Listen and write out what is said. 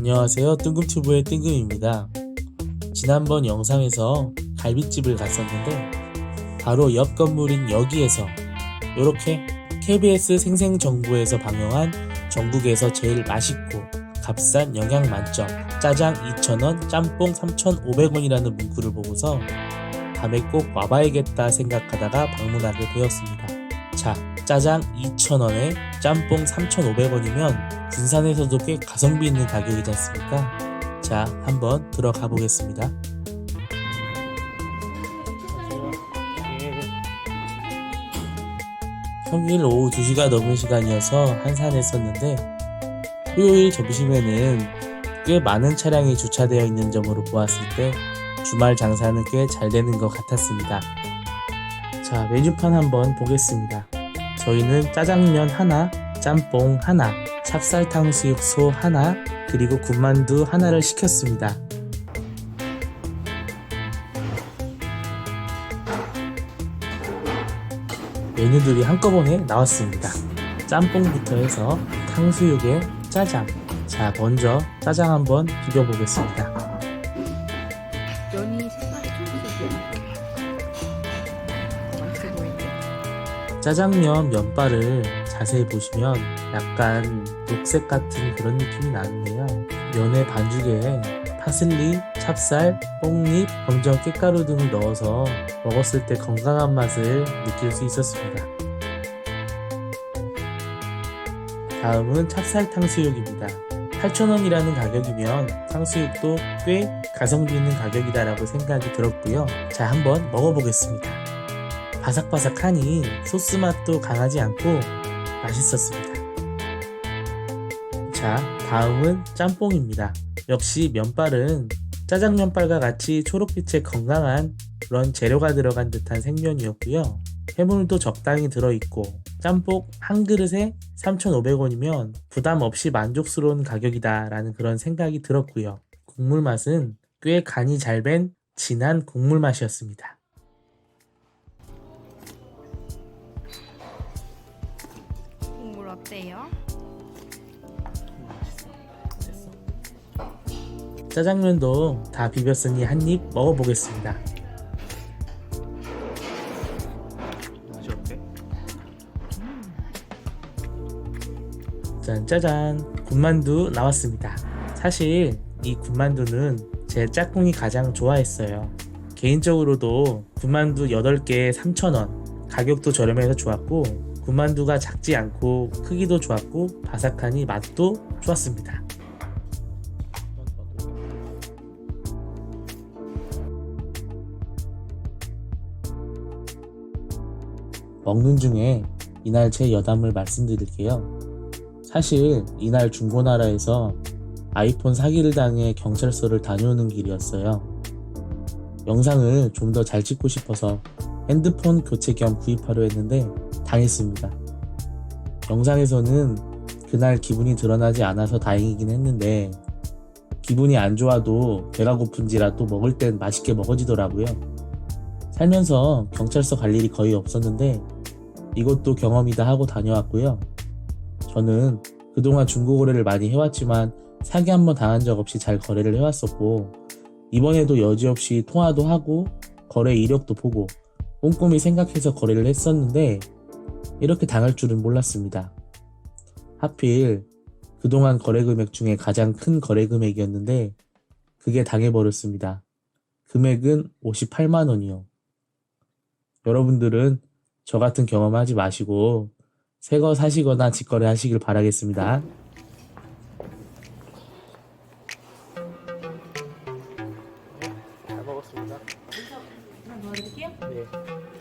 안녕하세요. 뜬금튜브의 뜬금입니다. 지난번 영상에서 갈비집을 갔었는데 바로 옆 건물인 여기에서 이렇게 KBS 생생정보에서 방영한 전국에서 제일 맛있고 값싼 영양 만점 짜장 2,000원, 짬뽕 3,500원이라는 문구를 보고서 다음에 꼭 와봐야겠다 생각하다가 방문하게 되었습니다. 자, 짜장 2,000원에 짬뽕 3,500원이면 군산에서도 꽤 가성비 있는 가격이지 않습니까? 자, 한번 들어가 보겠습니다. 평일 오후 2시가 넘은 시간이어서 한산했었는데 토요일 점심에는 꽤 많은 차량이 주차되어 있는 점으로 보았을 때 주말 장사는 꽤 잘 되는 것 같았습니다. 자, 메뉴판 한번 보겠습니다. 저희는 짜장면 하나, 짬뽕 하나, 찹쌀탕 수육소 하나, 그리고 군만두 하나를 시켰습니다. 메뉴들이 한꺼번에 나왔습니다. 짬뽕부터 해서 탕수육에 짜장. 자, 먼저 짜장 한번 비벼보겠습니다. 짜장면 면발을 자세히 보시면 약간 녹색 같은 그런 느낌이 나는데요. 면의 반죽에 파슬리, 찹쌀, 뽕잎, 검정 깻가루 등을 넣어서 먹었을 때 건강한 맛을 느낄 수 있었습니다. 다음은 찹쌀 탕수육입니다. 8,000원이라는 가격이면 탕수육도 꽤 가성비 있는 가격이다라고 생각이 들었고요. 자, 한번 먹어보겠습니다. 바삭바삭하니 소스 맛도 강하지 않고 맛있었습니다. 자, 다음은 짬뽕입니다. 역시 면발은 짜장 면발과 같이 초록빛의 건강한 그런 재료가 들어간 듯한 생면이었고요. 해물도 적당히 들어있고 짬뽕 한 그릇에 3,500원이면 부담 없이 만족스러운 가격이다 라는 그런 생각이 들었고요. 국물 맛은 꽤 간이 잘 밴 진한 국물 맛이었습니다. 어때요? 짜장면도 다 비볐으니 한 입 먹어보겠습니다. 맛이 어때? 짠 짜잔 군만두 나왔습니다. 사실 이 군만두는 제 짝꿍이 가장 좋아했어요. 개인적으로도 군만두 8개에 3,000원 가격도 저렴해서 좋았고 군만두가 작지 않고 크기도 좋았고 바삭하니 맛도 좋았습니다. 먹는 중에 이날 제 여담을 말씀드릴게요. 사실 이날 중고나라에서 아이폰 사기를 당해 경찰서를 다녀오는 길이었어요. 영상을 좀 더 잘 찍고 싶어서 핸드폰 교체 겸 구입하려 했는데 당했습니다. 영상에서는 그날 기분이 드러나지 않아서 다행이긴 했는데 기분이 안 좋아도 배가 고픈지라 또 먹을 땐 맛있게 먹어지더라고요. 살면서 경찰서 갈 일이 거의 없었는데 이것도 경험이다 하고 다녀왔고요. 저는 그동안 중고 거래를 많이 해왔지만 사기 한 번 당한 적 없이 잘 거래를 해왔었고 이번에도 여지없이 통화도 하고 거래 이력도 보고 꼼꼼히 생각해서 거래를 했었는데 이렇게 당할 줄은 몰랐습니다. 하필 그동안 거래 금액 중에 가장 큰 거래 금액이었는데 그게 당해버렸습니다. 금액은 58만 원이요. 여러분들은 저 같은 경험 하지 마시고 새 거 사시거나 직거래 하시길 바라겠습니다. 잘 먹었습니다. 하나 넣어드릴게요. 네.